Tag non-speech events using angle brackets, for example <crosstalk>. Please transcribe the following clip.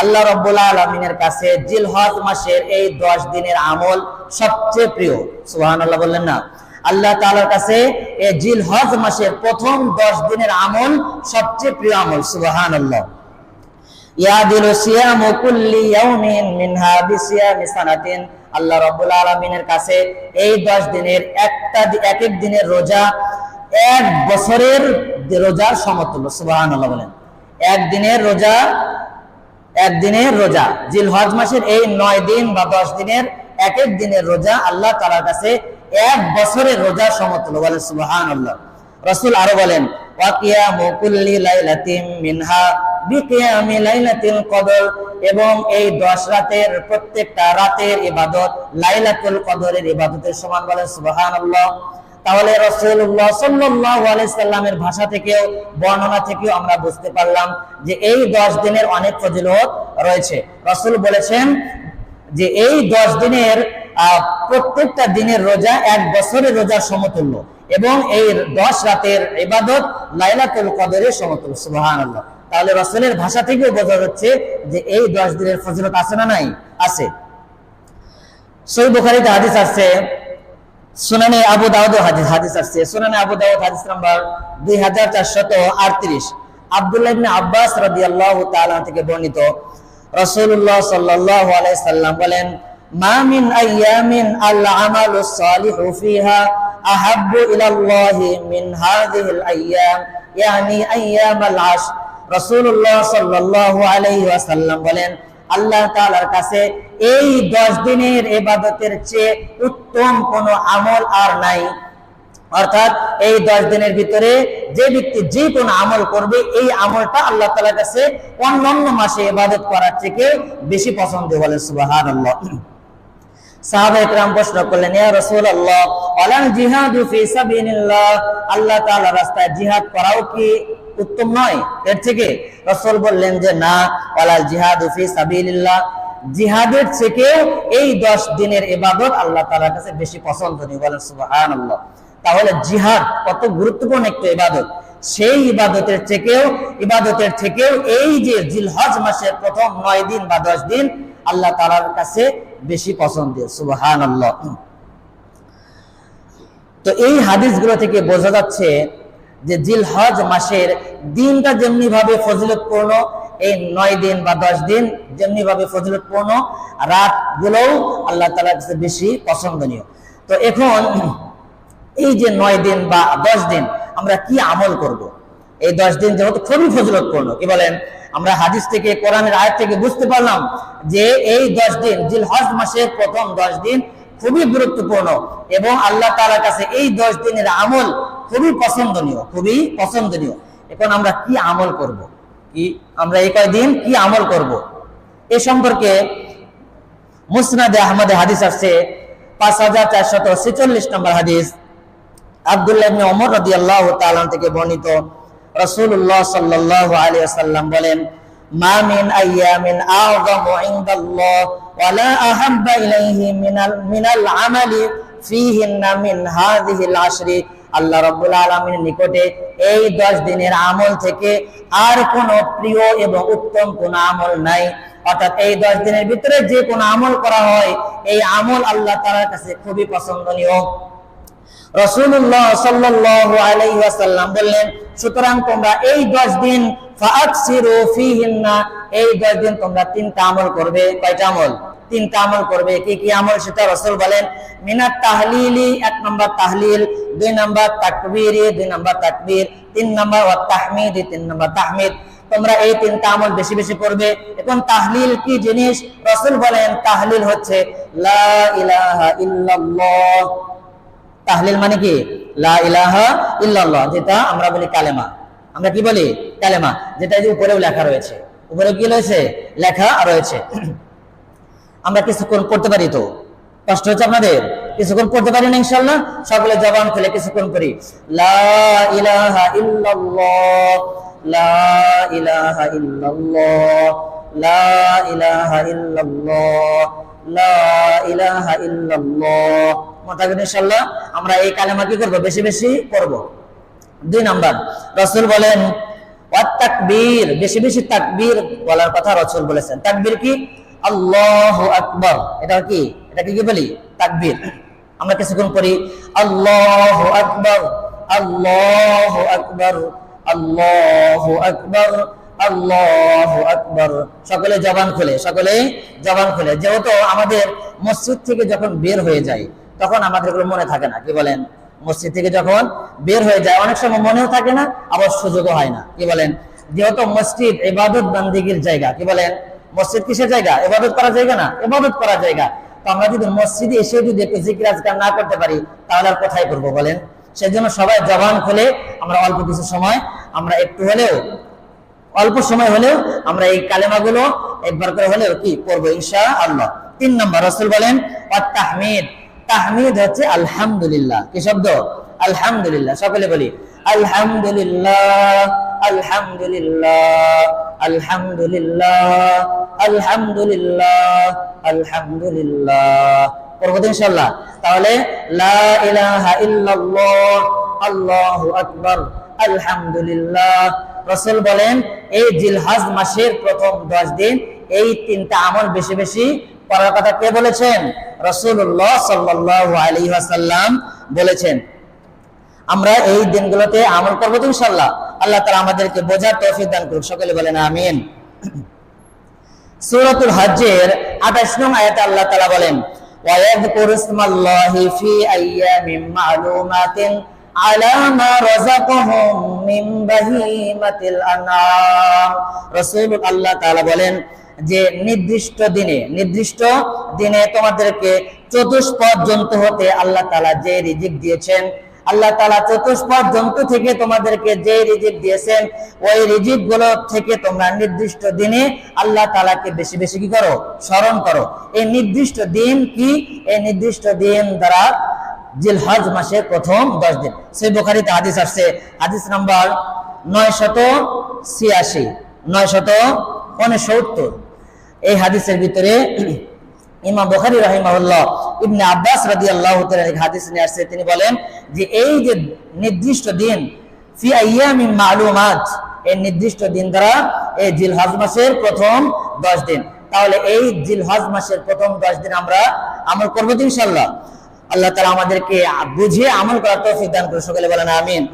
আল্লাহ রব্বুল আলমিনের কাছে জিলহজ মাসের এই দশ দিনের আমল সবচেয়ে প্রিয়। সুহান আল্লাহ বললেন না। আল্লাহ তাআলার কাছে এই জিলহজ মাসের প্রথম দশ দিনের আমল সবচেয়ে প্রিয় আমল। সুবাহান আল্লাহ ইয়াদিলু সিয়ামু কুল্লি ইয়াউমিন মিনহা বিসিয়ামি সানাতিন। আল্লাহ রাব্বুল আলামিনের কাছে এই 10 দিনের একটা এক এক দিনের রোজা এক বছরের রোজার বলেন। রোজা একদিনের রোজা। জিলহজ মাসের এই নয় দিন বা দশ দিনের এক এক দিনের রোজা আল্লাহ তালার কাছে এক বছরের রোজা সমতুল্য বলেন সুবাহান আল্লাহ রসুল আরও বলেন এবং এই দশ রাতের প্রত্যেকটা রাতের ইবাদত লাইলাতুল কদরের ইবাদতের সমান বলেন সুবহানাল্লাহ। তাহলে রসুল্লাহ সাল্লাল্লাহু সাল্লামের ভাষা থেকেও, বর্ণনা থেকেও আমরা বুঝতে পারলাম যে এই দশ দিনের অনেক ফজিলত রয়েছে। রসুল বলেছেন যে এই দশ দিনের প্রত্যেকটা দিনের রোজা এক বছরের রোজার সমতুল্য এবং এই দশ রাতের ইবাদত লাইলাতুল কদরের সমতুল্য। সুবহানাল্লাহ। তাহলে রসুলের ভাষা থেকেও বোঝা যাচ্ছে যে এই দশ দিনের ফজিলত আছে না নাই? আছে। সই বুখারিতে হাদিস আছে সুনানে আবু দাউদ হাদিস হাদিস আসছে। সুনানে আবু দাউদ হাদিস নাম্বার দুই হাজার চারশত আটত্রিশ। আব্দুল্লাহ ইবনে আব্বাস রাদিয়াল্লাহু তাআলা থেকে বর্ণিত রাসূলুল্লাহ সাল্লাল্লাহু আলাইহি সাল্লাম বলেন, মা মিন আইয়ামিন আল আমালু সালিহু ফিহা আহাব্বু ইলাল্লাহি মিন হাযিহিল আইয়াম, ইয়ানি আইয়ামাল আশ রাসূলুল্লাহ সাল্লাল্লাহু আলাইহি ওয়াসাল্লাম বলেন আল্লাহ তালার কাছে এই দশ দিনের এবাদতের চেয়ে উত্তম কোন আমল আর নাই। অর্থাৎ এই দশ দিনের ভিতরে যে ব্যক্তি যে কোন আমল করবে, এই আমলটা আল্লাহ তালার কাছে অন্যান্য মাসে এবাদত করার থেকে বেশি পছন্দ বলে সুবাহ আল্লাহ জিহাদু জিহাদের থেকেও এই 10 দিনের আল্লাহ কাছে বেশি বলেন তাহলে জিহাদ কত গুরুত্বপূর্ণ একটা ইবাদত। সেই ইবাদতের থেকেও ইবাদতের থেকেও এই যে জিলহজ মাসের প্রথম নয় দিন বা দশ দিন আল্লাহ তাআলার কাছে বেশি পছন্দের সুবহান আল্লাহ তো এই হাদিসগুলো থেকে বোঝা যাচ্ছে যে জিলহজ মাসের দিনটা যেমনি ভাবে ফজিলতপূর্ণ, এই নয় দিন বা দশ দিন যেমনি ভাবে ফজিলতপূর্ণ রাত গুলোও আল্লাহ তাআলার কাছে বেশি পছন্দনীয় তো এখন এই যে নয় দিন বা দশ দিন আমরা কি আমল করব। এই দশ দিন যেহেতু খুবই ফজিলতপূর্ণ। কি বলেন? আমরা হাদিস থেকে, কোরআনের আয়াত থেকে বুঝতে পারলাম যে এই দশ দিন জিল হজ মাসের প্রথম দশ দিন খুবই গুরুত্বপূর্ণ এবং আল্লাহ তাআলার কাছে এই দশ দিনের আমল খুবই পছন্দনীয় খুবই পছন্দনীয়। এখন আমরা কি আমল করব। কি আমরা এই কয়দিন কি আমল করব। এ সম্পর্কে মুসনাদে আহমদে হাদিস আসছে, পাঁচ হাজার চারশত ছেচল্লিশ নম্বর হাদিস। আব্দুল্লাহ ইবনে ওমর রাদিয়াল্লাহু থেকে বর্ণিত। রাসূলুল্লাহ সাল্লাল্লাহু আলাইহি ওয়াসাল্লাম বলেন, মা মিন আইয়ামিন আযামু ইনদাল্লাহ ওয়া লা আহাব্বা ইলাইহি মিনাল মিনাল আমালি ফীহিন্না মিন হাযিহিল আশরি। আল্লাহ রাব্বুল আলামিনের নিকটে এই 10 দিনের আমল থেকে আর কোন প্রিয় এবং উত্তম কোন আমল নাই। অর্থাৎ এই 10 দিনের ভিতরে যে কোন আমল করা হয়, এই আমল আল্লাহ তাআলার কাছে খুবই পছন্দনীয়। রসুল্লাহ আলাইহি বললেন, সুতরাং তোমরা এই 10 দিন এই 10 দিন তোমরা তিনটা আমল করবে। কয়টা আমল? তিনটা আমল করবে। কি কি আমল সেটা রাসূল বলেন, মিনাত তাহলিলি, এক নম্বর তাহলিল, দুই নম্বর তাকবীরি, দুই নম্বর তাকবীর, তিন নম্বর ওয়া তাহমিদ, তিন নম্বর তাহমিদ। তোমরা এই তিনটা আমল বেশি বেশি করবে। এখন তাহলিল কি জিনিস? রাসূল বলেন, তাহলিল হচ্ছে, লা ইলাহা ইল্লাল্লাহ। তাহলিল মানে কি? লা ইলাহা যেটা আমরা বলি কালেমা। আমরা কি বলি? কালেমা, যেটা যে উপরেও লেখা রয়েছে। উপরে কি রয়েছে? লেখা রয়েছে। <clears throat> আমরা কিছুক্ষণ করতে পারি তো? কষ্ট হচ্ছে আপনাদের? কিছুক্ষণ পড়তে পারি না ইনশাল্লাহ সকলে জবান খুলে কিছুক্ষণ করি লা ইলাহা ইল্লাল্লাহ, লা ইলাহা লা ইলাহা লা ইলাহা মোতাবেক ইনশাল্লাহ আমরা এই কালেমা কি করব? বেশি বেশি করব দুই নাম্বার, রসুল বলেন তাকবীর বেশি বেশি তাকবীর বলার কথা রসুল বলেছেন। তাকবীর কি? আল্লাহু আকবার এটা কি? এটা কি বলি? তাকবীর। আমরা কিছুক্ষণ পড়ি, আল্লাহু আকবার আল্লাহু আকবার আল্লাহু আকবার আল্লাহু আকবর সকলে জবান খুলে, সকলে জবান খুলে। যেহেতু আমাদের মসজিদ থেকে যখন বের হয়ে যায় তখন আমাদের এগুলো মনে থাকে না। কি বলেন? মসজিদ থেকে যখন বের হয়ে যায়, অনেক সময় মনেও থাকে না, আবার সুযোগও হয় না। কি বলেন? যেহেতু মসজিদ এবাদত বান্দিগির জায়গা, কি বলেন? মসজিদ কিসের জায়গা? এবাদত করার জায়গা না এবাদত করার জায়গা। তো আমরা যদি মসজিদে এসে যদি একটু জিকির আজকার না করতে পারি, তাহলে আর কোথায় করব বলেন? সেজন্য সবাই জবান খুলে আমরা অল্প কিছু সময়, আমরা একটু হলেও, অল্প সময় হলেও আমরা এই কালেমাগুলো একবার করে হলেও কি করব? ইনশা আল্লাহ তিন নম্বর রসুল বলেন তাহমিদ তাহমিদ হচ্ছে আলহামদুলিল্লাহ। কি শব্দ? আলহামদুলিল্লাহ। সকলে বলি, আলহামদুলিল্লাহ আলহামদুলিল্লাহ আলহামদুলিল্লাহ আলহামদুলিল্লাহ আলহামদুলিল্লাহ। পড়ব তো ইনশাল্লাহ তাহলে, লা ইলাহা ইল্লাল্লাহ, আল্লাহু আকবার, আলহামদুলিল্লাহ। রসুল বলেন, এই জিলহাজ মাসের প্রথম দশ দিন, এই তিনটা আমল বেশি বেশি পড়ার কথা কে বলেছেন? রসুল্লাহ সাল্লাহ আলী আসাল্লাম বলেছেন। আমরা এই দিনগুলোতে আমল করব তো ইনশাল্লাহ আল্লাহ তারা আমাদেরকে বোঝার তৌফিক দান করুক। সকলে বলেন আমিন। সুরতুল হজ্জের আঠাশ নং আয়াত আল্লাহ তালা বলেন ওয়াইয়াদ কুরুসমাল্লাহি ফি আইয়ামিন মা'লুমাতিন বলেন যে নির্দিষ্ট দিনে নির্দিষ্ট দিনে তোমাদেরকে চতুষ্পদ জন্তু হতে আল্লাহ তালা যে রিজিক দিয়েছেন, আল্লাহ তালা চতুষ্পদ জন্তু থেকে তোমাদেরকে যে রিজিক দিয়েছেন, ওই রিজিকগুলো থেকে তোমরা নির্দিষ্ট দিনে আল্লাহ তালাকে বেশি বেশি কি করো? স্মরণ করো। এই নির্দিষ্ট দিন কি? এই নির্দিষ্ট দিন দ্বারা জিলহজ মাসের প্রথম দশ দিন। সেই বোখারিতে হাদিস আসছে। হাদিস নাম্বার নয় শত ছিয়াশি নয় শত উনসত্তর। এই হাদিসের ভিতরে <clears throat> ইমাম বুখারী রাহিমাহুল্লাহ ইবনে আব্বাস তাআলা এক হাদিস নিয়ে আসছে। তিনি বলেন যে, এই যে নির্দিষ্ট দিন মালুমাত, এই নির্দিষ্ট দিন দ্বারা এই জিলহজ মাসের প্রথম 10 দিন। তাহলে এই জিলহজ মাসের প্রথম 10 দিন আমরা আমল করব তো ইনশাআল্লাহ। আল্লাহ তালা আমাদেরকে বুঝে আমল করার দান করে সকলে বলেন আমিন।